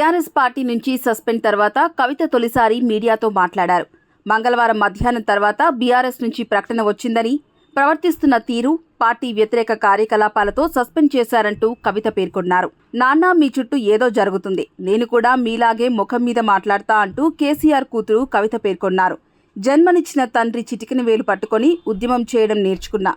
TRS party నుంచి suspend తర్వాత కవిత తొలిసారి మీడియాతో మాట్లాడారు. మంగళవారం మధ్యాహ్నం తర్వాత బీఆర్ఎస్ నుంచి ప్రకటన వచ్చిందని ప్రవర్తిస్తున్న తీరు పార్టీ వ్యతిరేక కార్యకలాపాలతో సస్పెండ్ చేశారంటూ కవిత పేర్కొన్నారు. నాన్న మీ చుట్టూ ఏదో జరుగుతుంది. నేను కూడా మీలాగే ముఖం మీద మాట్లాడతా అంటూ కేసీఆర్ కూతురు కవిత పేర్కొన్నారు. జన్మనిచ్చిన తండ్రి చిటికిన వేలు పట్టుకొని ఉద్యమం చేయడం నేర్చుకున్నా.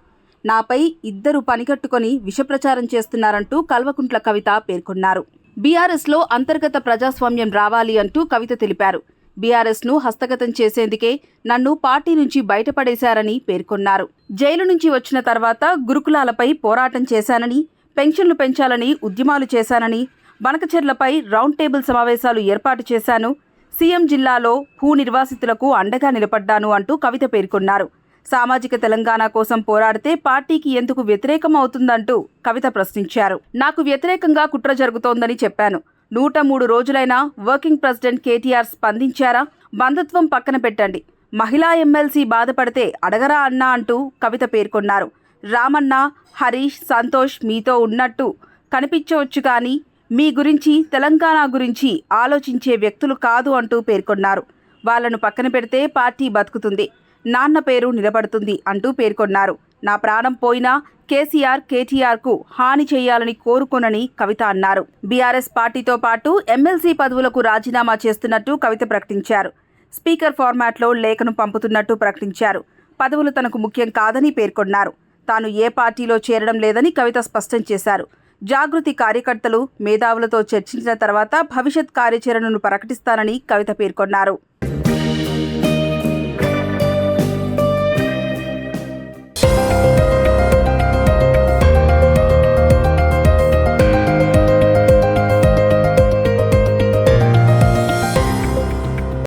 నాపై ఇద్దరు పనికట్టుకొని విషప్రచారం చేస్తున్నారంటూ కల్వకుంట్ల కవిత పేర్కొన్నారు. బీఆర్ఎస్లో అంతర్గత ప్రజాస్వామ్యం రావాలి అంటూ కవిత తెలిపారు. బీఆర్ఎస్ను హస్తగతం చేసేందుకే నన్ను పార్టీ నుంచి బయటపడేశారని పేర్కొన్నారు. జైలు నుంచి వచ్చిన తర్వాత గురుకులాలపై పోరాటం చేశానని పెన్షన్లు పెంచాలని ఉద్యమాలు చేశానని బనకచెర్లపై రౌండ్ టేబుల్ సమావేశాలు ఏర్పాటు చేశాను. సీఎం జిల్లాలో భూ నిర్వాసితులకు అండగా నిలబడ్డాను అంటూ కవిత పేర్కొన్నారు. సామాజిక తెలంగాణ కోసం పోరాడితే పార్టీకి ఎందుకు వ్యతిరేకం అవుతుందంటూ కవిత ప్రశ్నించారు. నాకు వ్యతిరేకంగా కుట్ర జరుగుతోందని చెప్పాను. నూట మూడు రోజులైనా వర్కింగ్ ప్రెసిడెంట్ కేటీఆర్ స్పందించారా? బంధుత్వం పక్కన పెట్టండి. మహిళా ఎమ్మెల్సీ బాధపడితే అడగరా అన్నా అంటూ కవిత పేర్కొన్నారు. రామన్న హరీష్ సంతోష్ మీతో ఉన్నట్టు కనిపించవచ్చు కానీ మీ గురించి తెలంగాణ గురించి ఆలోచించే వ్యక్తులు కాదు అంటూ పేర్కొన్నారు. వాళ్ళను పక్కన పెడితే పార్టీ బతుకుతుంది. నాన్న పేరు నిలబడుతుంది అంటూ పేర్కొన్నారు. నా ప్రాణం పోయినా కేసీఆర్ కేటీఆర్కు హాని చేయాలని కోరుకోనని కవిత అన్నారు. బీఆర్ఎస్ పార్టీతో పాటు ఎమ్మెల్సీ పదవులకు రాజీనామా చేస్తున్నట్టు కవిత ప్రకటించారు. స్పీకర్ ఫార్మాట్లో లేఖను పంపుతున్నట్టు ప్రకటించారు. పదవులు తనకు ముఖ్యం కాదని పేర్కొన్నారు. తాను ఏ పార్టీలో చేరడం లేదని కవిత స్పష్టం చేశారు. జాగృతి కార్యకర్తలు మేధావులతో చర్చించిన తర్వాత భవిష్యత్ కార్యాచరణను ప్రకటిస్తానని కవిత పేర్కొన్నారు.